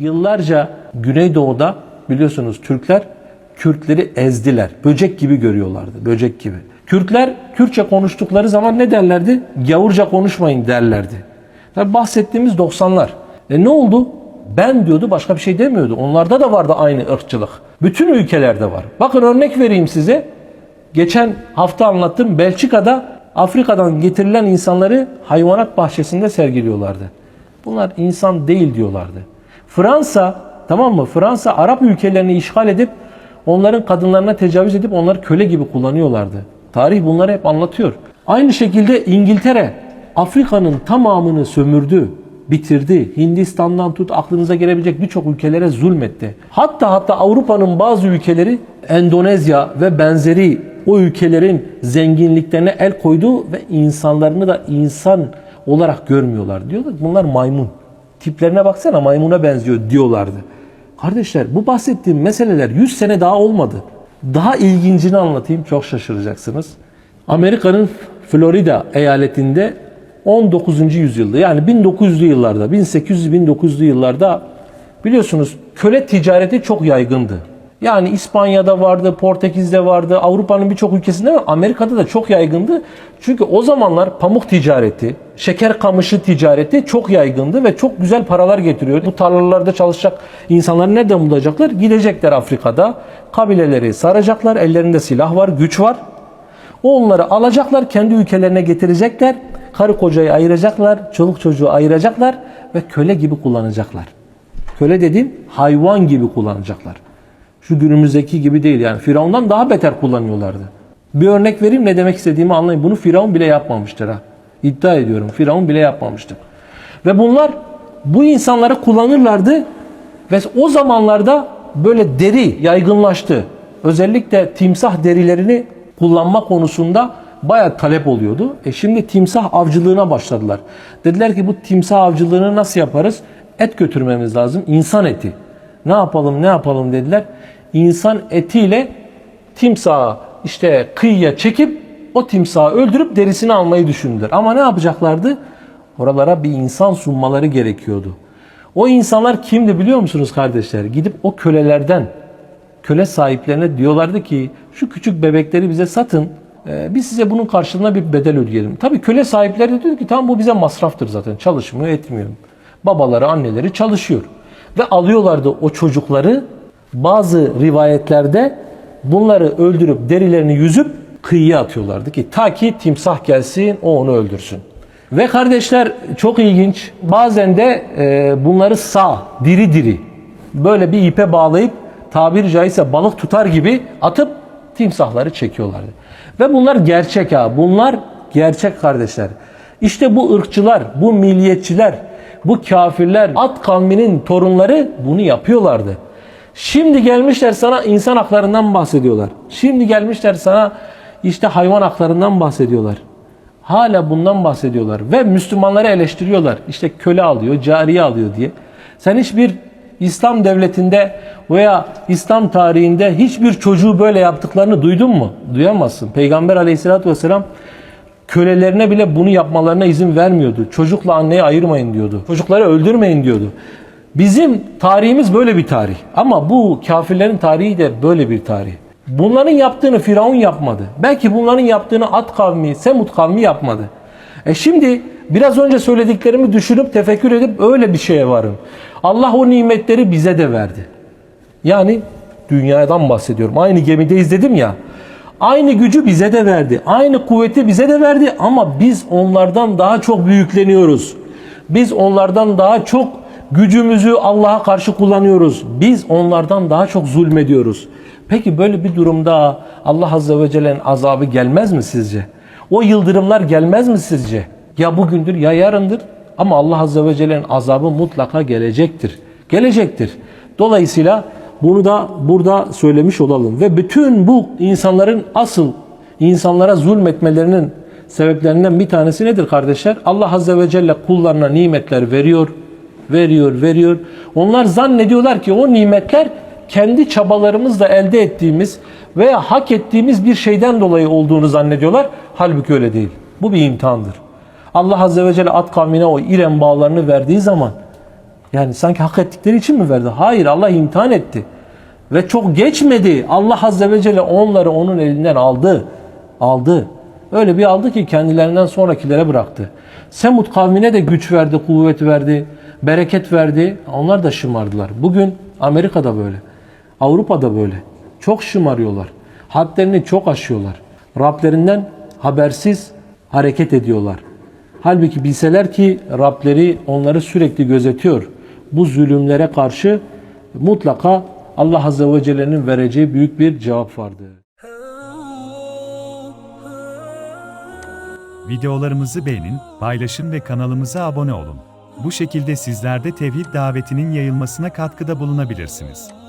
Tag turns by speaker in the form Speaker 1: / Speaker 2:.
Speaker 1: Yıllarca Güneydoğu'da biliyorsunuz Türkler Kürtleri ezdiler. Böcek gibi görüyorlardı. Böcek gibi. Kürtler Kürtçe konuştukları zaman ne derlerdi? Gavurca konuşmayın derlerdi. Tabi bahsettiğimiz 90'lar. E ne oldu? Ben diyordu başka bir şey demiyordu. Onlarda da vardı aynı ırkçılık. Bütün ülkelerde var. Bakın örnek vereyim size. Geçen hafta anlattım. Belçika'da Afrika'dan getirilen insanları hayvanat bahçesinde sergiliyorlardı. Bunlar insan değil diyorlardı. Fransa tamam mı? Fransa Arap ülkelerini işgal edip onların kadınlarına tecavüz edip onları köle gibi kullanıyorlardı. Tarih bunları hep anlatıyor. Aynı şekilde İngiltere Afrika'nın tamamını sömürdü, bitirdi. Hindistan'dan tut aklınıza gelebilecek birçok ülkelere zulmetti. Hatta hatta Avrupa'nın bazı ülkeleri Endonezya ve benzeri o ülkelerin zenginliklerine el koydu ve insanlarını da insan olarak görmüyorlar. Diyorlar bunlar maymun. Tiplerine baksana maymuna benziyor diyorlardı. Kardeşler bu bahsettiğim meseleler 100 sene daha olmadı. Daha ilgincini anlatayım çok şaşıracaksınız. Amerika'nın Florida eyaletinde 19. yüzyılda yani 1900'lü yıllarda 1800-1900'lü yıllarda biliyorsunuz köle ticareti çok yaygındı. Yani İspanya'da vardı, Portekiz'de vardı, Avrupa'nın birçok ülkesinde ve Amerika'da da çok yaygındı. Çünkü o zamanlar pamuk ticareti, şeker kamışı ticareti çok yaygındı ve çok güzel paralar getiriyor. Bu tarlalarda çalışacak insanları nereden bulacaklar? Gidecekler Afrika'da, kabileleri saracaklar, ellerinde silah var, güç var. Onları alacaklar, kendi ülkelerine getirecekler, karı kocayı ayıracaklar, çoluk çocuğu ayıracaklar ve köle gibi kullanacaklar. Köle dediğim hayvan gibi kullanacaklar. Şu günümüzdeki gibi değil yani. Firavundan daha beter kullanıyorlardı. Bir örnek vereyim ne demek istediğimi anlayın. Bunu Firavun bile yapmamıştır ha. İddia ediyorum. Firavun bile yapmamıştır. Ve bunlar bu insanları kullanırlardı ve o zamanlarda böyle deri yaygınlaştı. Özellikle timsah derilerini kullanma konusunda bayağı talep oluyordu. E şimdi timsah avcılığına başladılar. Dediler ki bu timsah avcılığını nasıl yaparız? Et götürmemiz lazım. İnsan eti. Ne yapalım ne yapalım dediler. İnsan etiyle timsahı işte kıyıya çekip o timsahı öldürüp derisini almayı düşündüler. Ama ne yapacaklardı? Oralara bir insan sunmaları gerekiyordu. O insanlar kimdi biliyor musunuz kardeşler? Gidip o kölelerden, köle sahiplerine diyorlardı ki şu küçük bebekleri bize satın. Ee, biz size bunun karşılığında bir bedel ödeyelim. Tabii köle sahipleri de diyor ki tamam bu bize masraftır zaten. Çalışmıyor, etmiyor. Babaları, anneleri çalışıyor. Ve alıyorlardı o çocukları bazı rivayetlerde bunları öldürüp derilerini yüzüp kıyıya atıyorlardı ki ta ki timsah gelsin o onu öldürsün. Ve kardeşler çok ilginç bazen de e, bunları sağ diri diri böyle bir ipe bağlayıp tabiri caizse balık tutar gibi atıp timsahları çekiyorlardı. Ve bunlar gerçek ha bunlar gerçek kardeşler. İşte bu ırkçılar, bu milliyetçiler, bu kafirler, at kavminin torunları bunu yapıyorlardı. Şimdi gelmişler sana insan haklarından bahsediyorlar. Şimdi gelmişler sana işte hayvan haklarından bahsediyorlar. Hala bundan bahsediyorlar ve Müslümanları eleştiriyorlar. İşte köle alıyor, cariye alıyor diye. Sen hiçbir İslam devletinde veya İslam tarihinde hiçbir çocuğu böyle yaptıklarını duydun mu? Duyamazsın. Peygamber aleyhissalatü vesselam kölelerine bile bunu yapmalarına izin vermiyordu. Çocukla anneyi ayırmayın diyordu. Çocukları öldürmeyin diyordu. Bizim tarihimiz böyle bir tarih. Ama bu kafirlerin tarihi de böyle bir tarih. Bunların yaptığını Firavun yapmadı. Belki bunların yaptığını At kavmi, Semut kavmi yapmadı. E şimdi biraz önce söylediklerimi düşünüp tefekkür edip öyle bir şeye varın. Allah o nimetleri bize de verdi. Yani dünyadan bahsediyorum. Aynı gemideyiz dedim ya. Aynı gücü bize de verdi. Aynı kuvveti bize de verdi ama biz onlardan daha çok büyükleniyoruz. Biz onlardan daha çok gücümüzü Allah'a karşı kullanıyoruz. Biz onlardan daha çok zulmediyoruz. Peki böyle bir durumda Allah Azze ve Celle'nin azabı gelmez mi sizce? O yıldırımlar gelmez mi sizce? Ya bugündür ya yarındır ama Allah Azze ve Celle'nin azabı mutlaka gelecektir. Gelecektir. Dolayısıyla bunu da burada söylemiş olalım. Ve bütün bu insanların asıl insanlara zulmetmelerinin sebeplerinden bir tanesi nedir kardeşler? Allah Azze ve Celle kullarına nimetler veriyor, veriyor, veriyor. Onlar zannediyorlar ki o nimetler kendi çabalarımızla elde ettiğimiz veya hak ettiğimiz bir şeyden dolayı olduğunu zannediyorlar. Halbuki öyle değil. Bu bir imtihandır. Allah Azze ve Celle at kavmine o İrem bağlarını verdiği zaman Yani sanki hak ettikleri için mi verdi? Hayır Allah imtihan etti. Ve çok geçmedi. Allah Azze ve Celle onları onun elinden aldı. Aldı. Öyle bir aldı ki kendilerinden sonrakilere bıraktı. Semud kavmine de güç verdi, kuvvet verdi, bereket verdi. Onlar da şımardılar. Bugün Amerika'da böyle. Avrupa'da böyle. Çok şımarıyorlar. Hadlerini çok aşıyorlar. Rablerinden habersiz hareket ediyorlar. Halbuki bilseler ki Rableri onları sürekli gözetiyor. Bu zulümlere karşı mutlaka Allah Azze ve Celle'nin vereceği büyük bir cevap vardır.
Speaker 2: Videolarımızı beğenin, paylaşın ve kanalımıza abone olun. Bu şekilde sizler de tevhid davetinin yayılmasına katkıda bulunabilirsiniz.